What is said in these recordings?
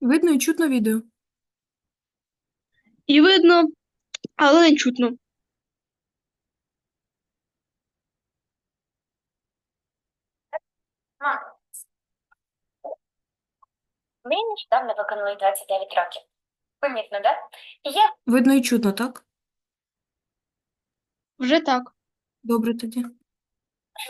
Видно і чутно відео. І видно, але не чутно. Ми нещодавно виконали 29 років. Помітно, да? І я Видно і чутно, так? Вже так. Добре тоді.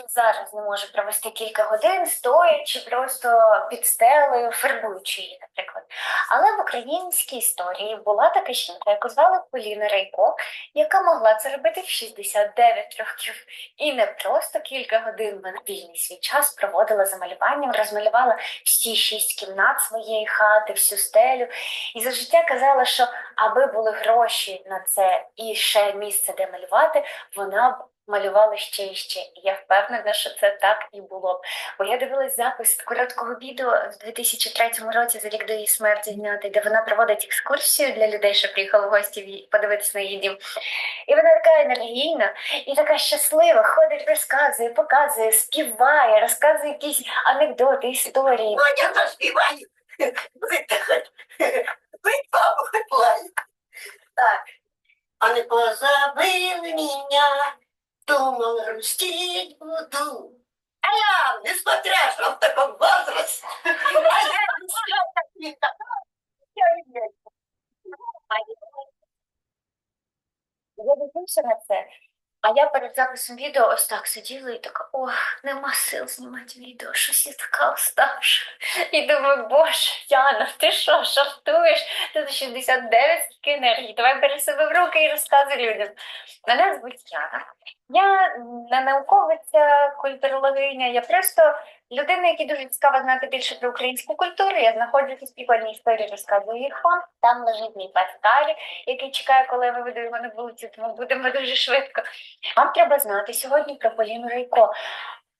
Зараз не можу провести кілька годин стоячи просто під стелею, фарбуючи її, наприклад. Але в українській історії була така жінка, яку звали Поліна Рейко, яка могла це робити в 69 років. І не просто кілька годин вона вільний свій час проводила за малюванням, розмалювала всі шість кімнат своєї хати, всю стелю. І за життя казала, що аби були гроші на це і ще місце, де малювати, вона б малювала ще і ще. Я впевнена, що це так і було б. Бо я дивилась запис короткого відео в 2003 році, за рік до її смерті знятий, де вона проводить екскурсію для людей, що приїхали в гості її- на її дім. І вона така енергійна і така щаслива, ходить, розказує, показує, співає, розказує якісь анекдоти, історії. Водя заспівай. Плай. Так. А не позабили меня, думал, грустить буду. А я, несмотря, что в таком возрасте, а я не знаю, Я дивлюся на це. А я перед записом відео ось так сиділа і така, ох, нема сил знімати відео, щось я така уставша. І думаю, боже, Яна, ти що, жартуєш? Ти 69 скільки енергії, давай бери себе в руки і розказуй людям. Мене звуть Яна. Я не науковиця, культурологиня, я просто людина, якій дуже цікаво знати більше про українську культуру. Я знаходжусь у співальній історії, розказую їх вам. Там лежить мій пес Калі, який чекає, коли я виведу його на вулицю, тому будемо дуже швидко. Вам треба знати сьогодні про Поліну Рейко,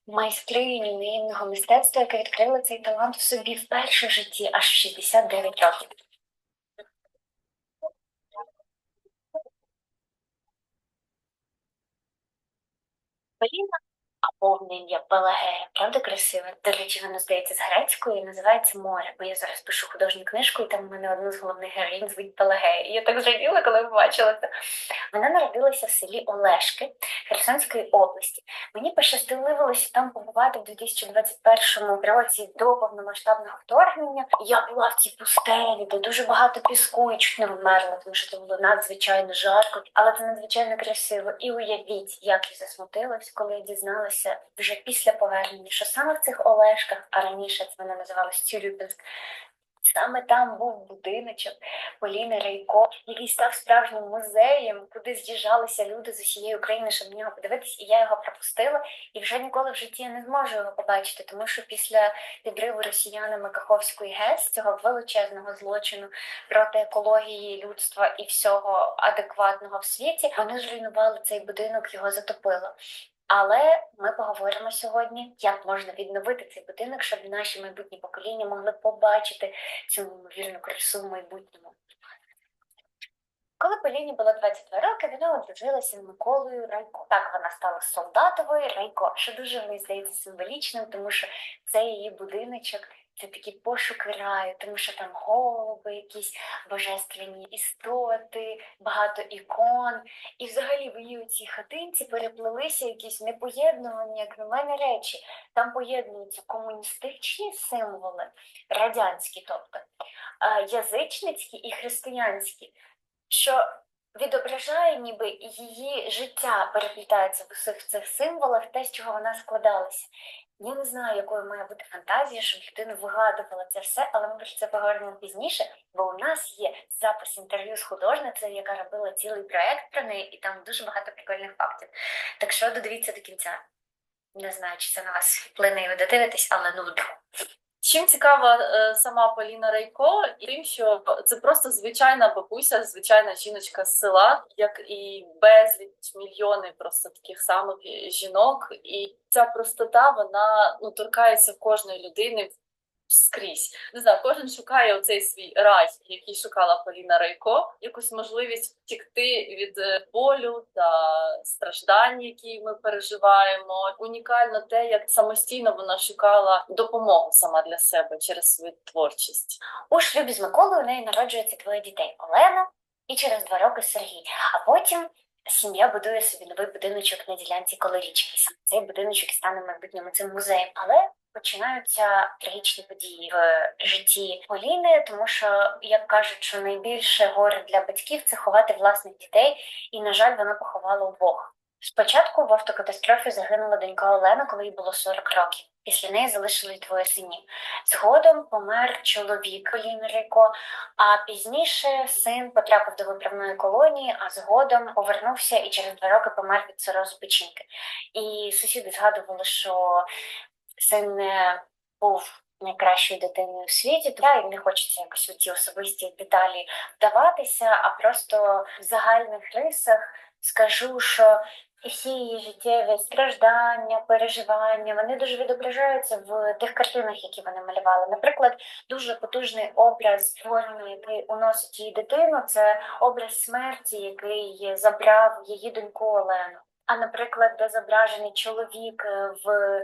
майстриню наївного мистецтва, яка відкрила цей талант в собі вперше в житті аж в 69 років. Поліна, а повне ім'я Пелагея, правда красиве? До речі, воно здається з грецькою і називається море, бо я зараз пишу художню книжку, і там в мене одну з головних героїнь звуть Пелагея. І я так зраділа, коли побачила це. Вона народилася в селі Олешки Херсонської області. Мені пощастливилося там побувати в 2021 році до повномасштабного вторгнення. Я була в цій пустелі, де дуже багато піску і чуть не вмерла, тому що це було надзвичайно жарко, але це надзвичайно красиво. І уявіть, як я засмутилась, коли я дізналася вже після повернення, що саме в цих Олешках, а раніше це вона називалась Тюрюпінськ, Саме там був будиночок Поліни Рейко, який став справжнім музеєм, куди з'їжджалися люди з усієї України, щоб на нього подивитись, і я його пропустила. І вже ніколи в житті я не зможу його побачити, тому що після підриву росіянами Каховської ГЕС, цього величезного злочину проти екології, людства і всього адекватного в світі, вони зруйнували цей будинок, його затопило. Але ми поговоримо сьогодні, як можна відновити цей будинок, щоб наші майбутні покоління могли побачити цю неймовірну красу в майбутньому. Коли Поліні було 22 роки, вона одружилася з Миколою Райко. Так вона стала солдатовою Райко, що дуже мені здається символічним, тому що це її будиночок, це такі пошуки раю, тому що там голуби, якісь божественні істоти, багато ікон. І взагалі в її цій хатинці переплелися якісь непоєднувані, як на мене, речі. Там поєднуються комуністичні символи, радянські, тобто, язичницькі і християнські, що відображає ніби її життя переплітається в усіх цих символах, те, з чого вона складалася. Я не знаю, якою має бути фантазія, щоб людина вигадувала це все, але ми про це поговоримо пізніше, бо у нас є запис інтерв'ю з художницею, яка робила цілий проект про неї, і там дуже багато прикольних фактів. Так що додивіться до кінця. Не знаю, чи це на вас вплине і ви додивитесь, але ну Чим цікава е, сама Поліна Райко, і тим, що це просто звичайна бабуся, звичайна жіночка з села, як і безліч мільйони просто таких самих жінок. І ця простота вона ну торкається кожної людини скрізь. Не знаю, кожен шукає оцей свій рай, який шукала Поліна Райко, якусь можливість втікти від е, болю та страждань, які ми переживаємо. Унікально те, як самостійно вона шукала допомогу сама для себе через свою творчість. У шлюбі з Миколою неї народжується двоє дітей Олена і через два роки Сергій. А потім сім'я будує собі новий будиночок на ділянці коло річки. Цей будиночок стане майбутньому цим музеєм. Але починаються трагічні події в житті Поліни, тому що, як кажуть, що найбільше горе для батьків це ховати власних дітей, і, на жаль, вона поховала обох. Спочатку в автокатастрофі загинула донька Олена, коли їй було 40 років. Після неї залишились двоє синів. Згодом помер чоловік Оліни Рейко, а пізніше син потрапив до виправної колонії, а згодом повернувся і через два роки помер від цирозу печінки. І сусіди згадували, що син не був найкращою дитиною в світі, та й не хочеться якось у ці особисті деталі вдаватися, а просто в загальних рисах скажу, що всі її життєві страждання, переживання, вони дуже відображаються в тих картинах, які вони малювали. Наприклад, дуже потужний образ творення, який уносить її дитину, це образ смерті, який забрав її доньку Олену. А наприклад, де зображений чоловік е, в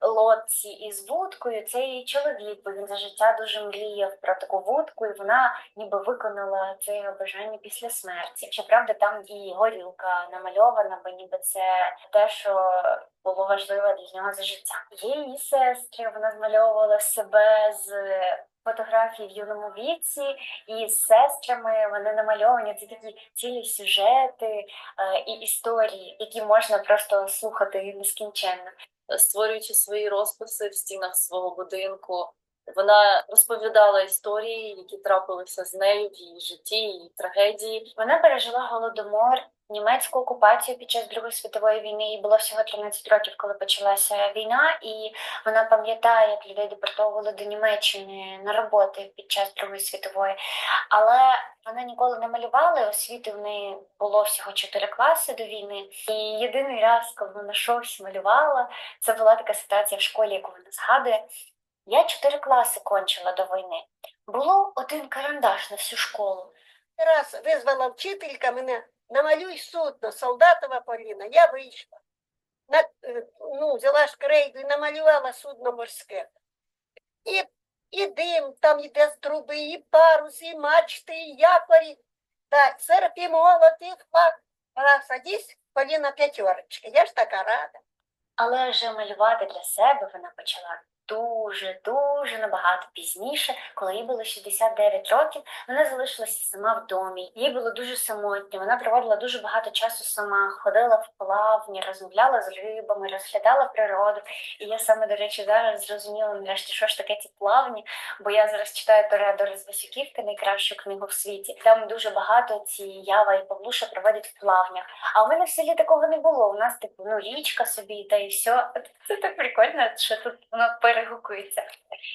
лодці із вудкою, це її чоловік, бо він за життя дуже мріяв про таку вудку, і вона ніби виконала це бажання після смерті. Щоправда, там і горілка намальована, бо ніби це те, що було важливо для нього за життя. Є її сестри, вона змальовувала себе з фотографій в юному віці, і з сестрами вони намальовані. Це такі цілі сюжети е, і історії, які можна просто слухати нескінченно. Створюючи свої розписи в стінах свого будинку. Вона розповідала історії, які трапилися з нею в її житті, її трагедії. Вона пережила голодомор, німецьку окупацію під час Другої світової війни. Їй було всього 13 років, коли почалася війна, і вона пам'ятає, як людей депортовували до Німеччини на роботи під час Другої світової. Але вона ніколи не малювала. Освіти в неї було всього 4 класи до війни. І єдиний раз, коли вона щось малювала, це була така ситуація в школі, яку вона згадує. Я 4 класи кончила до війни. Було один карандаш на всю школу. Раз визвала вчителька мене, намалюй судно, солдатова Поліна. Я вийшла. На, е, ну, взяла ж крейду і намалювала судно морське. І, і дим, там йде з труби, і парус, і мачти, і якорі. Так, серп і молот, і флаг. Раз, садись, Поліна п'ятерочка. Я ж така рада. Але вже малювати для себе вона почала дуже, дуже набагато пізніше, коли їй було 69 років, вона залишилася сама в домі. Їй було дуже самотньо. Вона проводила дуже багато часу сама, ходила в плавні, розмовляла з рибами, розглядала природу. І я саме, до речі, зараз зрозуміла нарешті, що ж таке ці плавні, бо я зараз читаю Торедор з Васюківки, найкращу книгу в світі. Там дуже багато ці Ява і Павлуша проводять в плавнях. А у мене в селі такого не було. У нас типу ну річка собі та і все. Це так прикольно, що тут воно перегукується.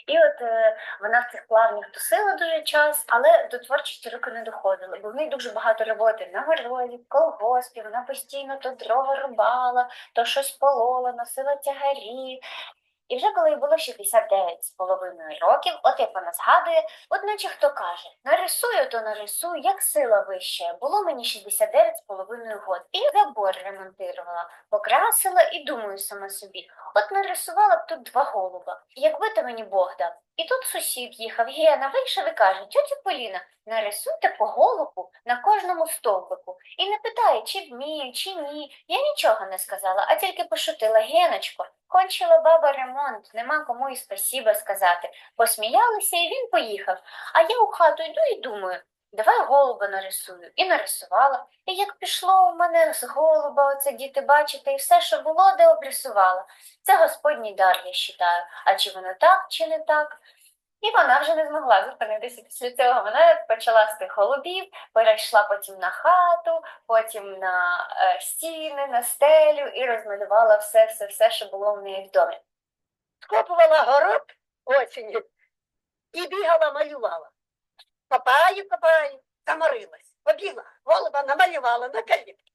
І от е, вона в цих плавнях тусила дуже час, але до творчості руки не доходила, бо в неї дуже багато роботи на городі, в колгоспі. Вона постійно то дрова рубала, то щось полола, носила тягарі. І вже коли їй було 69 з половиною років, от як вона згадує, от наче хто каже, нарисую, то нарисую, як сила вища. Було мені 69 з половиною год. І забор ремонтувала, покрасила і думаю сама собі, от нарисувала б тут два голуба. Якби то мені Бог дав. І тут сусід їхав, Гена вийшов і каже, тьотя Поліна, нарисуйте по голубу на кожному стовбику. І не питає, чи вмію, чи ні. Я нічого не сказала, а тільки пошутила Геночко. Кончила баба ремонт, нема кому і спасіба сказати. Посміялися, і він поїхав. А я у хату йду і думаю, давай голуба нарисую. І нарисувала. І як пішло у мене з голуба, оце діти бачите, і все, що було, де обрисувала. Це господній дар, я вважаю. А чи воно так, чи не так? І вона вже не змогла зупинитися після цього. Вона почала з тих голубів, перейшла потім на хату, потім на е, стіни, на стелю і розмалювала все, все, все, що було в неї в домі. Скопувала город осінню і бігала, малювала. Копаю, копаю, заморилась. Побігла, голуба намалювала на калітки.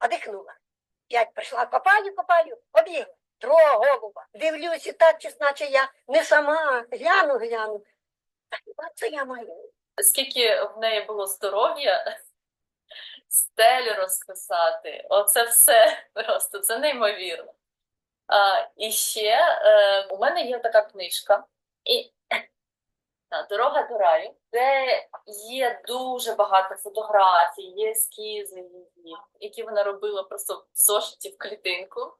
Одихнула. П'ять прийшла, копаю, копаю, побігла. Твого голуба. Дивлюсь і так, чи наче я не сама гляну, гляну. Та хіба це я малюю? скільки в неї було здоров'я, стелі розписати, оце все просто це неймовірно. А, і ще е, у мене є така книжка і, Дорога до раю, де є дуже багато фотографій, є ескізи які вона робила просто в зошиті в клітинку.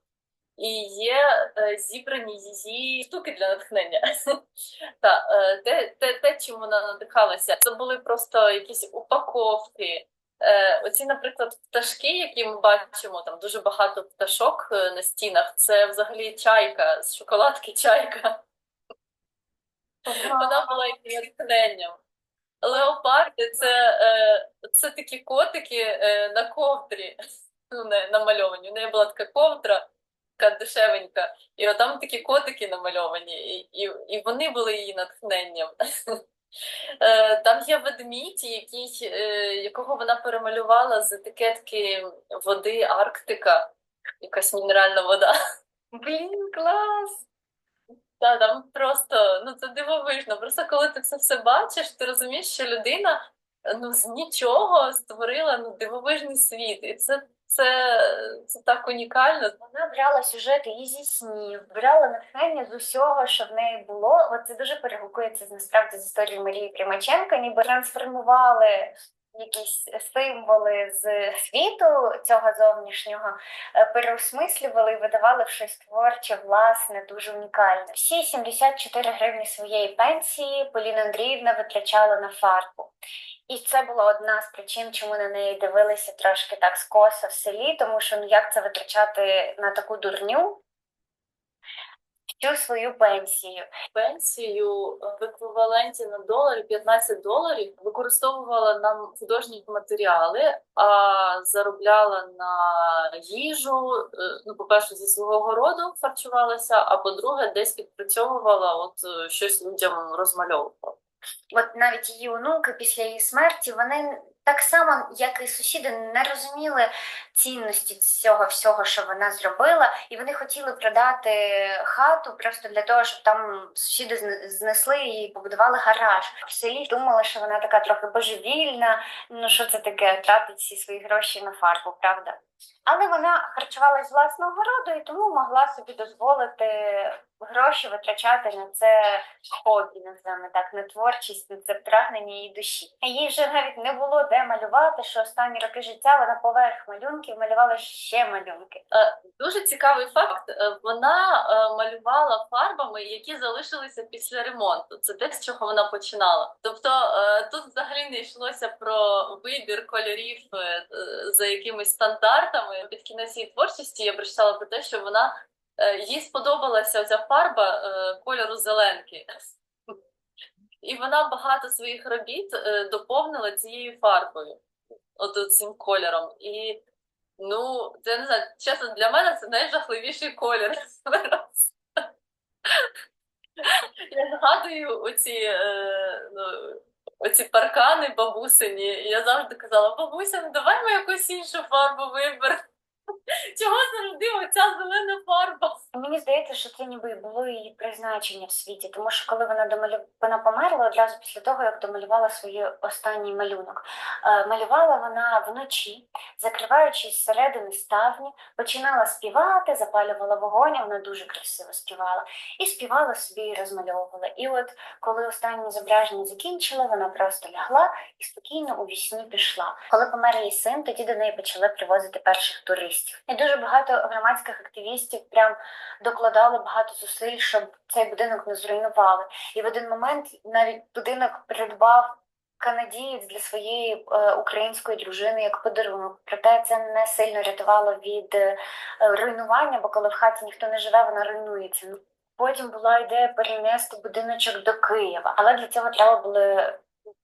І є е, зібрані її штуки для натхнення. Та, е, те, те, те, чим вона надихалася, це були просто якісь упаковки. Е, оці, наприклад, пташки, які ми бачимо, там дуже багато пташок на стінах, це взагалі чайка з шоколадки чайка. Вона була її натхненням. Леопарди це, це такі котики на ковдрі ну, не, намальовані. У неї була така ковдра, така дешевенька, і отам такі котики намальовані, і, і, і вони були її натхненням. Е, Там є ведмідь, який, е, якого вона перемалювала з етикетки води Арктика, якась мінеральна вода. Блін, клас! Та, там просто ну це дивовижно. Просто коли ти це все бачиш, ти розумієш, що людина ну з нічого створила ну дивовижний світ, і це, це, це так унікально. Вона брала сюжети і зі снів, брала натхнення з усього, що в неї було. От це дуже перегукується насправді з історією Марії Примаченко, ніби трансформували якісь символи з світу цього зовнішнього, е, переосмислювали і видавали щось творче, власне, дуже унікальне. Всі 74 гривні своєї пенсії Поліна Андріївна витрачала на фарбу. І це була одна з причин, чому на неї дивилися трошки так скоса в селі, тому що ну як це витрачати на таку дурню всю свою пенсію. Пенсію в еквіваленті на доларі 15 доларів використовувала на художні матеріали, а заробляла на їжу. е, Ну, по-перше, зі свого городу харчувалася, а по-друге, десь підпрацьовувала, от е, щось людям розмальовувала. От навіть її онуки після її смерті вони так само, як і сусіди, не розуміли цінності цього всього, що вона зробила, і вони хотіли продати хату просто для того, щоб там сусіди зне- знесли і побудували гараж. В селі думали, що вона така трохи божевільна. Ну що це таке? Тратить всі свої гроші на фарбу, правда? Але вона харчувалась власного городу і тому могла собі дозволити гроші витрачати на це хобі, називаємо так, на творчість, на це прагнення її душі. Їй вже навіть не було де малювати, що останні роки життя вона поверх малюнків малювала ще малюнки. Е, Дуже цікавий факт. Е, Вона е, малювала фарбами, які залишилися після ремонту. Це те, з чого вона починала. Тобто тут взагалі не йшлося про вибір кольорів за якимись стандартами. Під кінець її творчості я прочитала про те, що вона їй сподобалася ця фарба кольору зеленки. І вона багато своїх робіт доповнила цією фарбою, от цим кольором. І Ну, це не знаю, чесно, для мене це найжахливіший колір. Я згадую оці, е, ну, оці паркани бабусині, і я завжди казала, бабуся, ну давай ми якусь іншу фарбу виберемо. Чого завжди оця зелена фарба? Мені здається, що це ніби було її призначення в світі, тому що коли вона домалю... вона померла одразу після того, як домалювала свій останній малюнок. Е, малювала вона вночі, закриваючись зсередини ставні, починала співати, запалювала вогонь, вона дуже красиво співала, і співала собі і розмальовувала. І от коли останнє зображення закінчила, вона просто лягла і спокійно у вісні пішла. Коли помер її син, тоді до неї почали привозити перших туристів. І дуже багато громадських активістів прям докладали багато зусиль, щоб цей будинок не зруйнували. І в один момент навіть будинок придбав канадієць для своєї е, української дружини як подарунок. Проте це не сильно рятувало від е, руйнування, бо коли в хаті ніхто не живе, вона руйнується. Ну, Потім була ідея перенести будиночок до Києва, але для цього треба були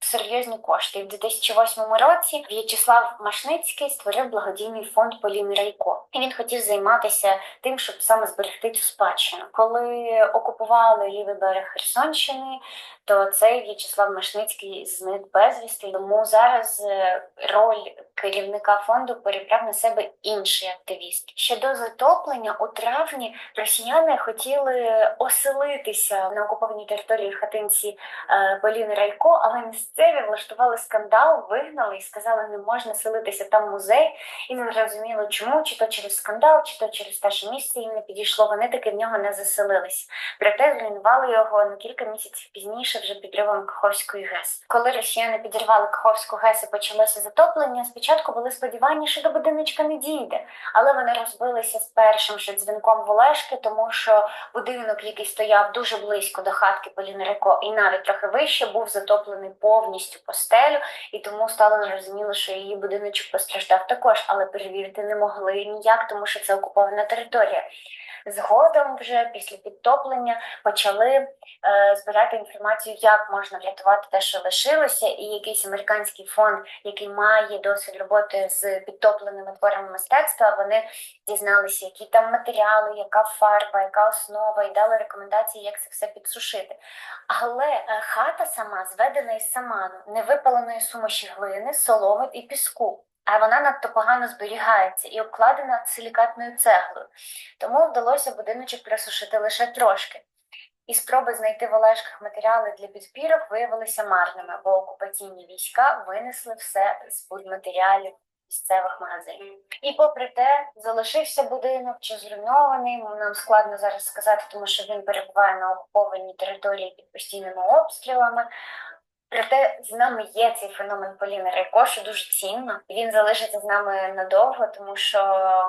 серйозні кошти. І в 2008 році В'ячеслав Машницький створив благодійний фонд Поліни Райко. І він хотів займатися тим, щоб саме зберегти цю спадщину. Коли окупували лівий берег Херсонщини, то цей В'ячеслав Машницький зник безвісти. Тому зараз е, роль керівника фонду перебрав на себе інший активіст. Ще до затоплення у травні росіяни хотіли оселитися на окупованій території хатинці е, Поліни Райко, але місцеві влаштували скандал, вигнали і сказали, не можна селитися там музей. І не зрозуміло чому, чи то через скандал, чи то через те, що місце їм не підійшло. Вони таки в нього не заселились. Проте зруйнували його на кілька місяців пізніше, вже підривом Каховської ГЕС. Коли росіяни підірвали Каховську ГЕС і почалося затоплення, спочатку були сподівання, що до будиночка не дійде, але вони розбилися з першим же дзвінком в Олешки, тому що будинок, який стояв дуже близько до хатки Поліни Реко, і навіть трохи вище, був затоплений повністю по стелю, і тому стало зрозуміло, що її будиночок постраждав також, але перевірити не могли ніяк, тому що це окупована територія. Згодом, вже після підтоплення, почали е, збирати інформацію, як можна врятувати те, що лишилося, і якийсь американський фонд, який має досвід роботи з підтопленими творами мистецтва, вони дізналися, які там матеріали, яка фарба, яка основа, і дали рекомендації, як це все підсушити. Але е, хата сама зведена із саману, невипаленої суміші глини, соломи і піску. А вона надто погано зберігається і обкладена силікатною цеглою. Тому вдалося будиночок присушити лише трошки. І спроби знайти в Олешках матеріали для підпірок виявилися марними, бо окупаційні війська винесли все з будматеріалів місцевих магазинів. І попри те, залишився будинок чи зруйнований. Нам складно зараз сказати, тому що він перебуває на окупованій території під постійними обстрілами. Проте з нами є цей феномен Поліни Райко, що дуже цінно. Він залишиться з нами надовго, тому що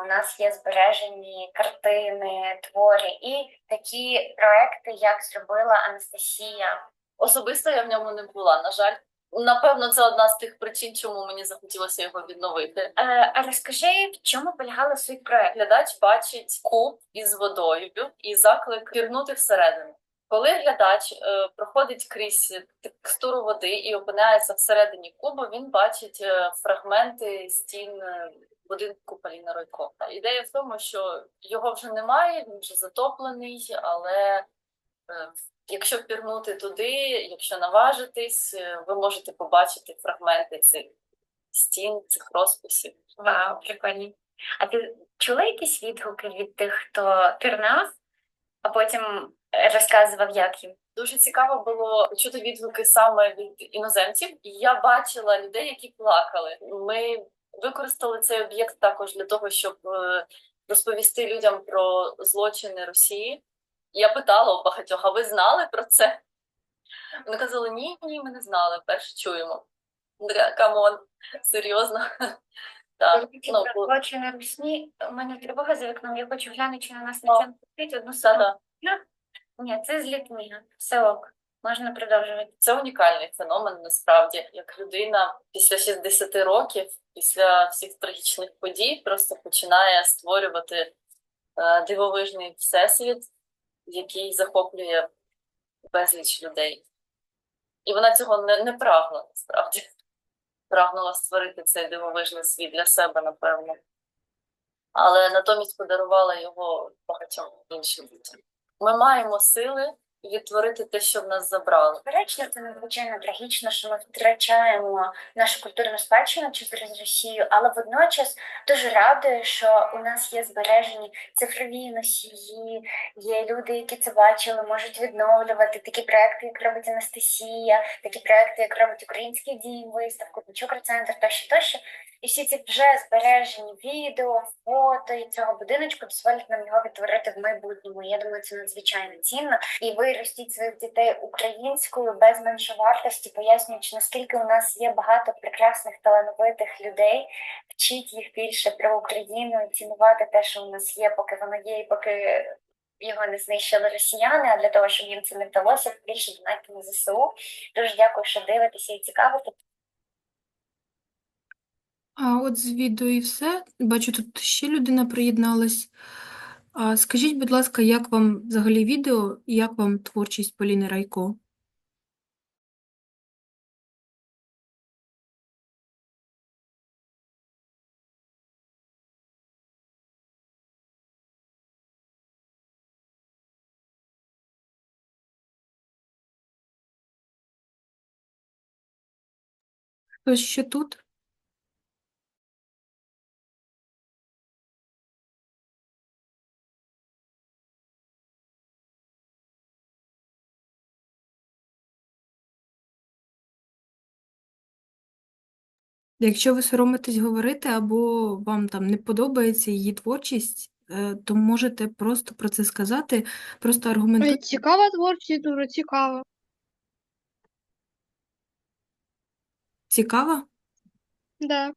у нас є збережені картини, твори і такі проекти, як зробила Анастасія. Особисто я в ньому не була. На жаль, напевно, це одна з тих причин, чому мені захотілося його відновити. Е, а розкажи, в чому полягала суть проекту? Глядач бачить куб із водою і заклик пірнути всередину. Коли глядач е, проходить крізь текстуру води і опиняється всередині кубу, він бачить е, фрагменти стін е, будинку Поліни Ройко. Ідея в тому, що його вже немає, він вже затоплений, але якщо пірнути туди, якщо наважитись, ви можете побачити фрагменти цих стін, цих розписів. Вау, прикольні. А ти чула якісь відгуки від тих, хто пірнав, а потім розказував, як їм? Дуже цікаво було чути відгуки саме від іноземців. Я бачила людей, які плакали. Ми використали цей об'єкт також для того, щоб е, розповісти людям про злочини Росії. Я питала у багатьох, а ви знали про це? Вони казали, ні, ні, ми не знали, вперше чуємо. Камон, серйозно. Так, ну, на русні, у мене тривога за вікном, я хочу глянути, чи на нас нічого не летить, одну секунду. Ні, це з літміга. Все ок. Можна продовжувати. Це унікальний феномен насправді. Як людина після 60 років, після всіх трагічних подій, просто починає створювати е, дивовижний всесвіт, який захоплює безліч людей. І вона цього не, не прагла насправді. Прагнула створити цей дивовижний світ для себе, напевно. Але натомість подарувала його багатьом іншим людям. Ми маємо сили відтворити те, що в нас забрали. Безперечно, це надзвичайно трагічно, що ми втрачаємо нашу культурну спадщину через Росію, але водночас дуже радує, що у нас є збережені цифрові носії, є люди, які це бачили, можуть відновлювати такі проекти, як робить Анастасія, такі проекти, як робить Український дім, виставку, Чукр-центр тощо, тощо. І всі ці вже збережені відео, фото і цього будиночку дозволять нам його відтворити в майбутньому. Я думаю, це надзвичайно цінно. І ви ростіть своїх дітей українською без меншовартості, пояснюючи, наскільки у нас є багато прекрасних талановитих людей. Вчіть їх більше про Україну цінувати те, що у нас є, поки воно є, і поки. Його не знищили росіяни, а для того, щоб їм це не вдалося, більше донайте на ЗСУ. Дуже дякую, що дивитеся і цікавитесь. А от з відео і все. Бачу, тут ще людина приєдналась. А скажіть, будь ласка, як вам взагалі відео як вам творчість Поліни Райко? Хтось ще тут? Якщо ви соромитесь говорити або вам там не подобається її творчість, е, то можете просто про це сказати, просто аргументуйте. Цікава творчість, дуже цікава. Цікаво? Да.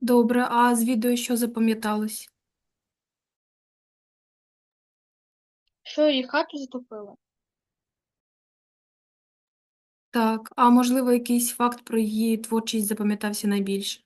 Добре, а з відео що запам'яталось? Що її хату затопило? Так, а можливо, якийсь факт про її творчість запам'ятався найбільше?